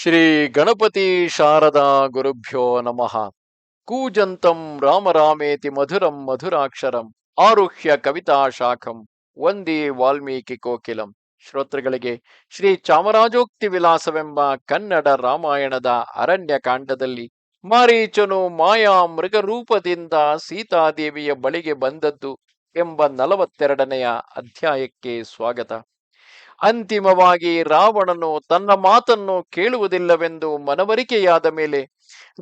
ಶ್ರೀ ಗಣಪತಿ ಶಾರದಾ ಗುರುಭ್ಯೋ ನಮಃ. ಕೂಜಂತಂ ರಾಮರಾಮೇತಿ ಮಧುರಂ ಮಧುರಾಕ್ಷರಂ ಆರುಹ್ಯ ಕವಿತಾ ಶಾಖಂ ವಂದೇ ವಾಲ್ಮೀಕಿ ಕೋಕಿಲಂ. ಶ್ರೋತೃಗಳಿಗೆ ಶ್ರೀ ಚಾಮರಾಜೋಕ್ತಿ ವಿಲಾಸವೆಂಬ ಕನ್ನಡ ರಾಮಾಯಣದ ಅರಣ್ಯ ಕಾಂಡದಲ್ಲಿ ಮಾರೀಚನು ಮಾಯಾ ಮೃಗರೂಪದಿಂದ ಸೀತಾದೇವಿಯ ಬಳಿಗೆ ಬಂದದ್ದು ಎಂಬ ನಲವತ್ತೆರಡನೆಯ ಅಧ್ಯಾಯಕ್ಕೆ ಸ್ವಾಗತ. ಅಂತಿಮವಾಗಿ ರಾವಣನು ತನ್ನ ಮಾತನ್ನು ಕೇಳುವುದಿಲ್ಲವೆಂದು ಮನವರಿಕೆಯಾದ ಮೇಲೆ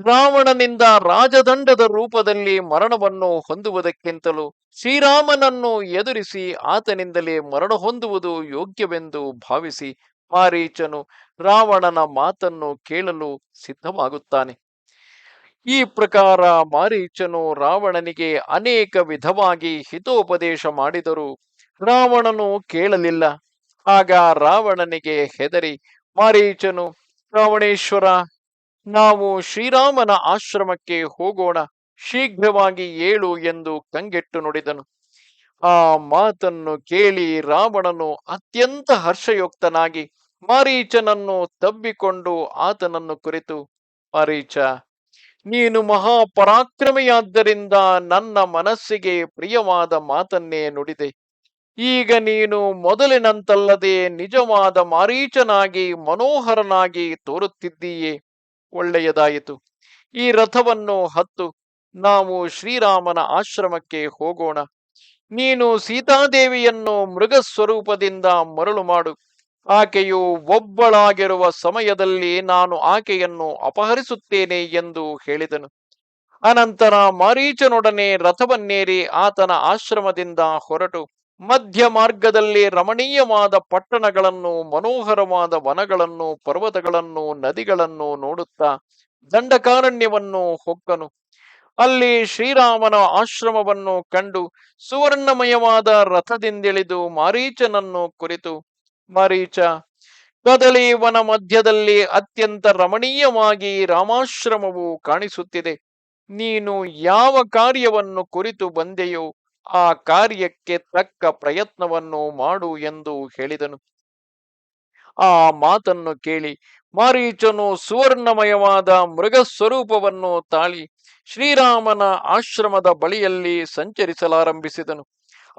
ರಾವಣನಿಂದ ರಾಜದಂಡದ ರೂಪದಲ್ಲಿ ಮರಣವನ್ನು ಹೊಂದುವುದಕ್ಕಿಂತಲೂ ಶ್ರೀರಾಮನನ್ನು ಎದುರಿಸಿ ಆತನಿಂದಲೇ ಮರಣ ಹೊಂದುವುದು ಯೋಗ್ಯವೆಂದು ಭಾವಿಸಿ ಮಾರೀಚನು ರಾವಣನ ಮಾತನ್ನು ಕೇಳಲು ಸಿದ್ಧವಾಗುತ್ತಾನೆ. ಈ ಪ್ರಕಾರ ಮಾರೀಚನು ರಾವಣನಿಗೆ ಅನೇಕ ವಿಧವಾಗಿ ಹಿತೋಪದೇಶ ಮಾಡಿದರೂ ರಾವಣನು ಕೇಳಲಿಲ್ಲ. ಆಗ ರಾವಣನಿಗೆ ಹೆದರಿ, ಮಾರೀಚನು, ರಾವಣೇಶ್ವರ, ನಾವು ಶ್ರೀರಾಮನ ಆಶ್ರಮಕ್ಕೆ ಹೋಗೋಣ, ಶೀಘ್ರವಾಗಿ ಏಳು ಎಂದು ಕಂಗೆಟ್ಟು ನುಡಿದನು. ಆ ಮಾತನ್ನು ಕೇಳಿ ರಾವಣನು ಅತ್ಯಂತ ಹರ್ಷಯುಕ್ತನಾಗಿ ಮಾರೀಚನನ್ನು ತಬ್ಬಿಕೊಂಡು ಆತನನ್ನು ಕುರಿತು, ಮಾರೀಚ, ನೀನು ಮಹಾಪರಾಕ್ರಮಿಯಾದ್ದರಿಂದ ನನ್ನ ಮನಸ್ಸಿಗೆ ಪ್ರಿಯವಾದ ಮಾತನ್ನೇ ನುಡಿದೆ. ಈಗ ನೀನು ಮೊದಲಿನಂತಲ್ಲದೆ ನಿಜವಾದ ಮಾರೀಚನಾಗಿ, ಮನೋಹರನಾಗಿ ತೋರುತ್ತಿದ್ದೀಯೇ. ಒಳ್ಳೆಯದಾಯಿತು. ಈ ರಥವನ್ನು ಹತ್ತು. ನಾವು ಶ್ರೀರಾಮನ ಆಶ್ರಮಕ್ಕೆ ಹೋಗೋಣ. ನೀನು ಸೀತಾದೇವಿಯನ್ನು ಮೃಗ ಸ್ವರೂಪದಿಂದ ಮರಳು ಮಾಡು. ಆಕೆಯು ಒಬ್ಬಳಾಗಿರುವ ಸಮಯದಲ್ಲಿ ನಾನು ಆಕೆಯನ್ನು ಅಪಹರಿಸುತ್ತೇನೆ ಎಂದು ಹೇಳಿದನು. ಅನಂತರ ಮಾರೀಚನೊಡನೆ ರಥವನ್ನೇರಿ ಆತನ ಆಶ್ರಮದಿಂದ ಹೊರಟು. ಮಧ್ಯ ಮಾರ್ಗದಲ್ಲಿ ರಮಣೀಯವಾದ ಪಟ್ಟಣಗಳನ್ನು, ಮನೋಹರವಾದ ವನಗಳನ್ನು, ಪರ್ವತಗಳನ್ನು, ನದಿಗಳನ್ನು ನೋಡುತ್ತಾ ದಂಡಕಾರಣ್ಯವನ್ನು ಹೊಕ್ಕನು. ಅಲ್ಲಿ ಶ್ರೀರಾಮನ ಆಶ್ರಮವನ್ನು ಕಂಡು ಸುವರ್ಣಮಯವಾದ ರಥದಿಂದಿಳಿದು ಮಾರೀಚನನ್ನು ಕುರಿತು, ಮಾರೀಚ, ಕದಳಿ ವನ ಮಧ್ಯದಲ್ಲಿ ಅತ್ಯಂತ ರಮಣೀಯವಾಗಿ ರಾಮಾಶ್ರಮವು ಕಾಣಿಸುತ್ತಿದೆ. ನೀನು ಯಾವ ಕಾರ್ಯವನ್ನು ಕುರಿತು ಬಂದೆಯೋ ಆ ಕಾರ್ಯಕ್ಕೆ ತಕ್ಕ ಪ್ರಯತ್ನವನ್ನು ಮಾಡು ಎಂದು ಹೇಳಿದನು. ಆ ಮಾತನ್ನು ಕೇಳಿ ಮಾರೀಚನು ಸುವರ್ಣಮಯವಾದ ಮೃಗ ಸ್ವರೂಪವನ್ನು ತಾಳಿ ಶ್ರೀರಾಮನ ಆಶ್ರಮದ ಬಳಿಯಲ್ಲಿ ಸಂಚರಿಸಲಾರಂಭಿಸಿದನು.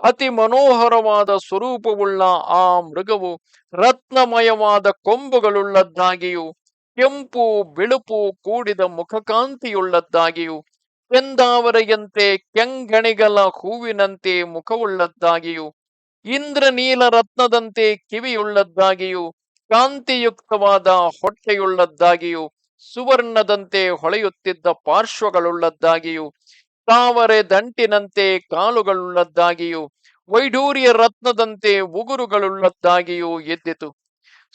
ಅತಿ ಮನೋಹರವಾದ ಸ್ವರೂಪವುಳ್ಳ ಆ ಮೃಗವು ರತ್ನಮಯವಾದ ಕೊಂಬುಗಳುಳ್ಳದ್ದಾಗಿಯೂ ಕೆಂಪು, ಬಿಳುಪು, ಕೂಡಿದ ಮುಖಕಾಂತಿಯುಳ್ಳದ್ದಾಗಿಯೂ ಕೆಂದಾವರೆಯಂತೆ ಕೆಂಗಣಿಗಲ ಹೂವಿನಂತೆ ಮುಖವುಳ್ಳದ್ದಾಗಿಯೂ ಇಂದ್ರನೀಲ ರತ್ನದಂತೆ ಕಿವಿಯುಳ್ಳದ್ದಾಗಿಯೂ, ಕಾಂತಿಯುಕ್ತವಾದ ಹೊಟ್ಟೆಯುಳ್ಳದ್ದಾಗಿಯೂ, ಸುವರ್ಣದಂತೆ ಹೊಳೆಯುತ್ತಿದ್ದ ಪಾರ್ಶ್ವಗಳುಳ್ಳದ್ದಾಗಿಯೂ, ತಾವರೆ ದಂಟಿನಂತೆ ಕಾಲುಗಳುಳ್ಳದ್ದಾಗಿಯೂ, ವೈಡೂರ್ಯ ರತ್ನದಂತೆ ಉಗುರುಗಳುಳ್ಳದ್ದಾಗಿಯೂ ಎದ್ದಿತು.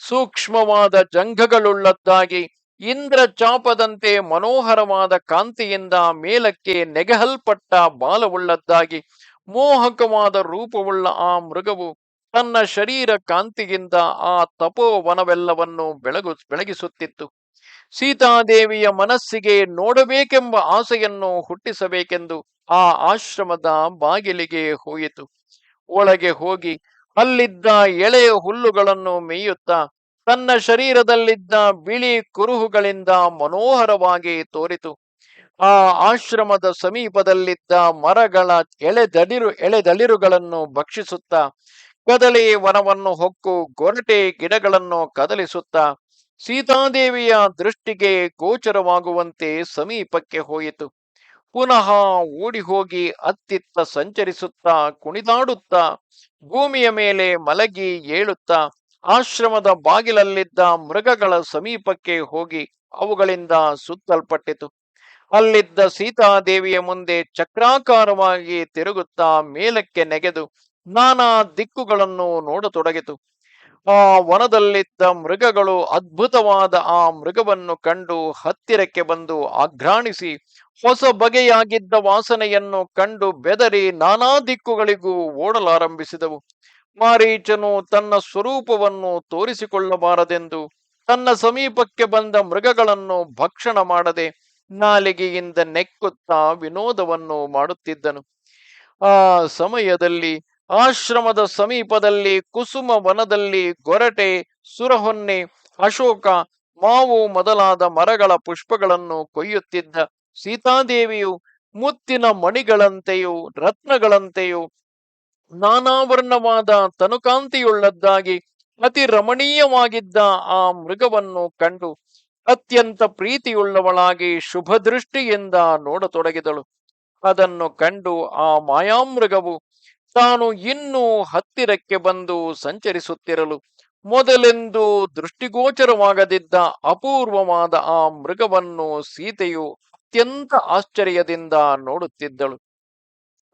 ಸೂಕ್ಷ್ಮವಾದ ಜಂಘಗಳುಳ್ಳದ್ದಾಗಿ ಇಂದ್ರ ಚಾಪದಂತೆ ಮನೋಹರವಾದ ಕಾಂತಿಯಿಂದ ಮೇಲಕ್ಕೆ ನೆಗಹಲ್ಪಟ್ಟ ಬಾಲವುಳ್ಳದ್ದಾಗಿ, ಮೋಹಕವಾದ ರೂಪವುಳ್ಳ ಆ ಮೃಗವು ತನ್ನ ಶರೀರ ಕಾಂತಿಯಿಂದ ಆ ತಪೋವನವೆಲ್ಲವನ್ನು ಬೆಳಗು, ಬೆಳಗಿಸುತ್ತಿತ್ತು. ಸೀತಾದೇವಿಯ ಮನಸ್ಸಿಗೆ ನೋಡಬೇಕೆಂಬ ಆಸೆಯನ್ನು ಹುಟ್ಟಿಸಬೇಕೆಂದು ಆ ಆಶ್ರಮದ ಬಾಗಿಲಿಗೆ ಹೋಯಿತು. ಒಳಗೆ ಹೋಗಿ ಅಲ್ಲಿದ್ದ ಎಳೆಯ ಹುಲ್ಲುಗಳನ್ನು ಮೇಯುತ್ತಾ ತನ್ನ ಶರೀರದಲ್ಲಿದ್ದ ಬಿಳಿ ಕುರುಹುಗಳಿಂದ ಮನೋಹರವಾಗಿ ತೋರಿತು. ಆ ಆಶ್ರಮದ ಸಮೀಪದಲ್ಲಿದ್ದ ಮರಗಳ ಎಳೆದಡಿರು ಎಳೆದಳಿರುಗಳನ್ನು ಭಕ್ಷಿಸುತ್ತ ಕದಲಿ ವನವನ್ನು ಹೊಕ್ಕು, ಗೊರಟೆ ಗಿಡಗಳನ್ನು ಕದಲಿಸುತ್ತಾ, ಸೀತಾದೇವಿಯ ದೃಷ್ಟಿಗೆ ಗೋಚರವಾಗುವಂತೆ ಸಮೀಪಕ್ಕೆ ಹೋಯಿತು. ಪುನಃ ಓಡಿ ಹೋಗಿ ಅತ್ತಿತ್ತ ಸಂಚರಿಸುತ್ತಾ, ಕುಣಿದಾಡುತ್ತಾ, ಭೂಮಿಯ ಮೇಲೆ ಮಲಗಿ ಏಳುತ್ತಾ ಆಶ್ರಮದ ಬಾಗಿಲಲ್ಲಿದ್ದ ಮೃಗಗಳ ಸಮೀಪಕ್ಕೆ ಹೋಗಿ ಅವುಗಳಿಂದ ಸುತ್ತಲ್ಪಟ್ಟಿತು. ಅಲ್ಲಿದ್ದ ಸೀತಾದೇವಿಯ ಮುಂದೆ ಚಕ್ರಾಕಾರವಾಗಿ ತಿರುಗುತ್ತಾ ಮೇಲಕ್ಕೆ ನೆಗೆದು ನಾನಾ ದಿಕ್ಕುಗಳನ್ನು ನೋಡತೊಡಗಿತು. ಆ ವನದಲ್ಲಿದ್ದ ಮೃಗಗಳು ಅದ್ಭುತವಾದ ಆ ಮೃಗವನ್ನು ಕಂಡು ಹತ್ತಿರಕ್ಕೆ ಬಂದು ಆಘ್ರಾಣಿಸಿ ಹೊಸ ಬಗೆಯಾಗಿದ್ದ ವಾಸನೆಯನ್ನು ಕಂಡು ಬೆದರಿ ನಾನಾ ದಿಕ್ಕುಗಳಿಗೂ ಓಡಲಾರಂಭಿಸಿದವು. ಮಾರೀಚನು ತನ್ನ ಸ್ವರೂಪವನ್ನು ತೋರಿಸಿಕೊಳ್ಳಬಾರದೆಂದು ತನ್ನ ಸಮೀಪಕ್ಕೆ ಬಂದ ಮೃಗಗಳನ್ನು ಭಕ್ಷಣ ಮಾಡದೆ ನಾಲಿಗೆಯಿಂದ ನೆಕ್ಕುತ್ತಾ ವಿನೋದವನ್ನು ಮಾಡುತ್ತಿದ್ದನು. ಆ ಸಮಯದಲ್ಲಿ ಆಶ್ರಮದ ಸಮೀಪದಲ್ಲಿ ಕುಸುಮ ವನದಲ್ಲಿ ಗೊರಟೆ, ಸುರಹೊನ್ನೆ, ಅಶೋಕ, ಮಾವು ಮೊದಲಾದ ಮರಗಳ ಪುಷ್ಪಗಳನ್ನು ಕೊಯ್ಯುತ್ತಿದ್ದ ಸೀತಾದೇವಿಯು ಮುತ್ತಿನ ಮಣಿಗಳಂತೆಯೂ ರತ್ನಗಳಂತೆಯೂ ನಾನಾವರ್ಣವಾದ ತನುಕಾಂತಿಯುಳ್ಳದ್ದಾಗಿ ಅತಿ ರಮಣೀಯವಾಗಿದ್ದ ಆ ಮೃಗವನ್ನು ಕಂಡು ಅತ್ಯಂತ ಪ್ರೀತಿಯುಳ್ಳವಳಾಗಿ ಶುಭ ದೃಷ್ಟಿಯಿಂದ ನೋಡತೊಡಗಿದಳು. ಅದನ್ನು ಕಂಡು ಆ ಮಾಯಾಮೃಗವು ತಾನು ಇನ್ನೂ ಹತ್ತಿರಕ್ಕೆ ಬಂದು ಸಂಚರಿಸುತ್ತಿರಲು ಮೊದಲೆಂದು ದೃಷ್ಟಿಗೋಚರವಾಗದಿದ್ದ ಅಪೂರ್ವವಾದ ಆ ಮೃಗವನ್ನು ಸೀತೆಯು ಅತ್ಯಂತ ಆಶ್ಚರ್ಯದಿಂದ ನೋಡುತ್ತಿದ್ದಳು.